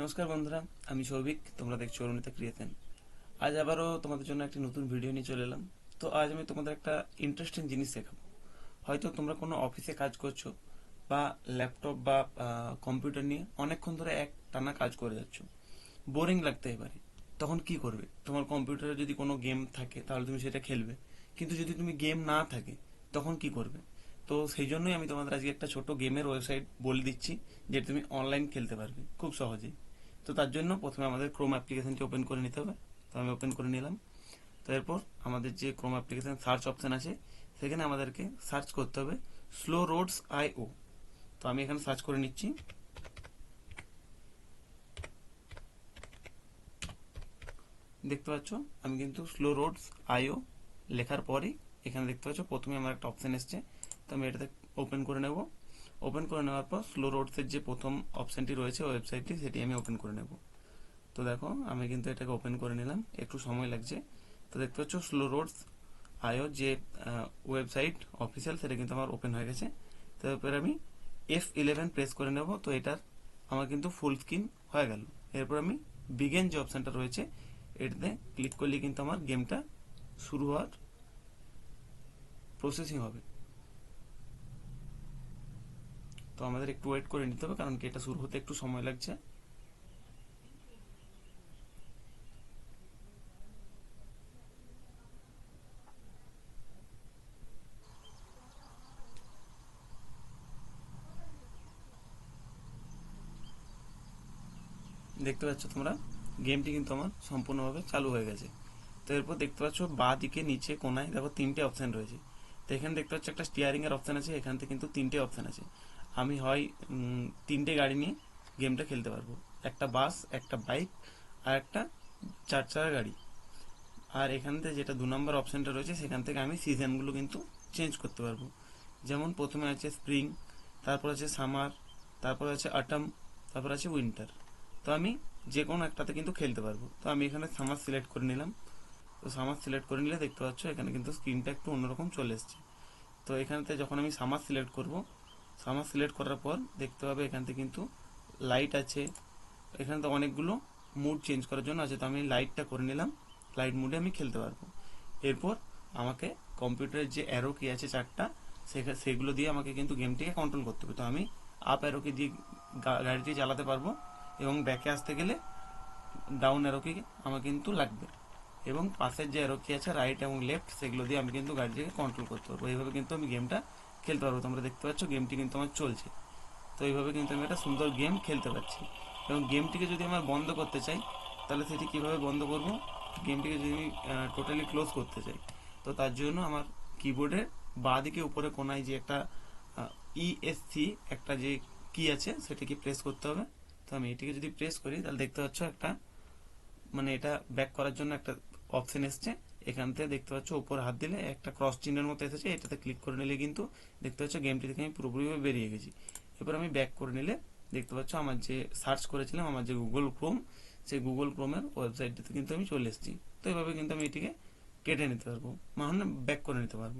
নমস্কার বন্ধুরা, আমি সৌভিক, তোমরা দেখছ অরুণিতা ক্রিয়েশন। আজ আবারও তোমাদের জন্য একটি নতুন ভিডিও নিয়ে চলে এলাম। তো আজ আমি তোমাদের একটা ইন্টারেস্টিং জিনিস শেখাবো হয়তো তোমরা কোনো অফিসে কাজ করছ বা ল্যাপটপ বা কম্পিউটার নিয়ে অনেকক্ষণ ধরে এক টানা কাজ করে যাচ্ছ। বোরিং লাগতে পারে। তখন কি করবে? তোমার কম্পিউটারে যদি কোনো গেম থাকে, তাহলে তুমি সেটা খেলবে। কিন্তু যদি তুমি গেম না থাকে, তখন কি করবে? তো সেই জন্যই আমি তোমাদের আজকে একটা ছোট গেমের ওয়েবসাইট বলে দিচ্ছি, যেটা তুমি অনলাইন খেলতে পারবে, খুব সহজেই। তো তার জন্য প্রথমে আমাদের ক্রোম অ্যাপ্লিকেশনটি ওপেন করে নিতে হবে। তো আমি ওপেন করে নিলাম। তো এরপর আমাদের যে ক্রোম অ্যাপ্লিকেশন সার্চ অপশন আছে, সেখানে আমাদেরকে সার্চ করতে হবে স্লো রোডস আই ও তো আমি এখানে সার্চ করে নিচ্ছি। দেখতে পাচ্ছ? আমি কিন্তু স্লো রোডস আইও লেখার পরেই এখানে দেখতে পাচ্ছ, প্রথমে আমার একটা অপশন এসছে। তো আমি এটাতে ওপেন করে নেব। ওপেন করে নেওয়ার পর স্লো রোডসের যে প্রথম অপশনটি রয়েছে ওয়েবসাইটটি সেটি আমি ওপেন করে নেব। তো দেখো, আমি কিন্তু এটাকে ওপেন করে নিলাম। একটু সময় লাগছে। তো দেখতে পাচ্ছ স্লো রোডস আইও যে ওয়েবসাইট অফিসিয়াল সেটা কিন্তু আমার ওপেন হয়ে গেছে। তো তারপরে আমি এফ ইলেভেন প্রেস করে নেব। তো এটার আমার কিন্তু ফুল স্ক্রিন হয়ে গেল। এরপর আমি বিগেন যে অপশনটা রয়েছে, এটাতে ক্লিক করলে কিন্তু আমার গেমটা শুরু হওয়ার প্রসেসিং হবে। তো আমাদের একটু ওয়েট করে নিতে হবে, কারণ কি এটা শুরু হতে একটু সময় লাগছে। দেখতে পাচ্ছ তোমরা গেমটি কিন্তু আমার সম্পূর্ণভাবে চালু হয়ে গেছে। তো এরপর দেখতে পাচ্ছ, বা দিকে, নিচে, কোনায়, দেখো তিনটে অপশন রয়েছে। তো এখানে দেখতে পাচ্ছ একটা স্টিয়ারিং এর অপশন আছে, এখান থেকে কিন্তু তিনটে অপশন আছে। আমি হয় তিনটে গাড়ি নিয়ে গেমটা খেলতে পারব। একটা বাস, একটা বাইক আর একটা চার চাকা গাড়ি। আর এখান থেকে যেটা দু নম্বর অপশানটা রয়েছে, সেখান থেকে আমি সিজনগুলো কিন্তু চেঞ্জ করতে পারব। যেমন প্রথমে আছে স্প্রিং তারপর আছে সামার তারপর আছে অটম তারপর আছে উইন্টার তো আমি যে কোনো একটাতে কিন্তু খেলতে পারব। তো আমি এখানে সামার সিলেক্ট করে নিলাম। তো সামার সিলেক্ট করে নিলে দেখতে পাচ্ছ এখানে কিন্তু স্ক্রিনটা একটু অন্যরকম চলে এসছে। তো এখানতে যখন আমি সামার সিলেক্ট করব সামার সিলেক্ট করার পর দেখতে পাবে এখান থেকে কিন্তু লাইট আছে। এখানে তো অনেকগুলো মুড চেঞ্জ করার জন্য আছে, তো আমি লাইটটা করে নিলাম। লাইট মুডে আমি খেলতে পারব। এরপর আমাকে কম্পিউটারের যে অ্যারো কি আছে চারটা সেগুলো দিয়ে আমাকে কিন্তু গেমটিকে কন্ট্রোল করতে হবে। তো আমি আপ অ্যারোকে দিয়ে গাড়িটি চালাতে পারব এবং ব্যাকে আসতে গেলে ডাউন অ্যারো কি আমার কিন্তু লাগবে। এবং পাশের যে অ্যারো কি আছে রাইট এবং লেফট সেগুলো দিয়ে আমি কিন্তু গাড়িটিকে কন্ট্রোল করতে পারব। এইভাবে কিন্তু আমি গেমটা খেলতে পারব। তোমরা দেখতে পাচ্ছ গেমটি কিন্তু আমার চলছে। তো এইভাবে কিন্তু আমি একটা সুন্দর গেম খেলতে পারছি। এবং গেমটিকে যদি আমার বন্ধ করতে চাই, তাহলে সেটি কীভাবে বন্ধ করব? গেমটিকে যদি আমি টোটালি ক্লোজ করতে চাই, তো তার জন্য আমার কিবোর্ডের বাঁ দিকে উপরে কোনায় যে একটা ইএসসি একটা যে কি আছে, সেটাকে প্রেস করতে হবে। তো আমি এটিকে যদি প্রেস করি, তাহলে দেখতে পাচ্ছ একটা মানে এটা ব্যাক করার জন্য একটা অপশন এসছে। এখান থেকে দেখতে পাচ্ছ, উপরে হাত দিলে একটা ক্রস চিহ্নের মতো এসেছে, এটাতে ক্লিক করে নিলে কিন্তু দেখতে পাচ্ছ গেমটি থেকে আমি পুরোপুরিভাবে বেরিয়ে গেছি। এবার আমি ব্যাক করে নিলে দেখতে পাচ্ছ আমার যে সার্চ করেছিলাম, আমার যে গুগল ক্রোম সেই গুগল ক্রোমের ওয়েবসাইটটিতে কিন্তু আমি চলে এসেছি। তো এভাবে কিন্তু আমি এটিকে কেটে নিতে পারব মানে ব্যাক করে নিতে পারব।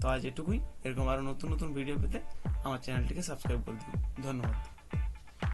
তো আজ এটুকুই, এরকম আরও নতুন নতুন ভিডিও পেতে আমার চ্যানেলটিকে সাবস্ক্রাইব করে দিন ধন্যবাদ।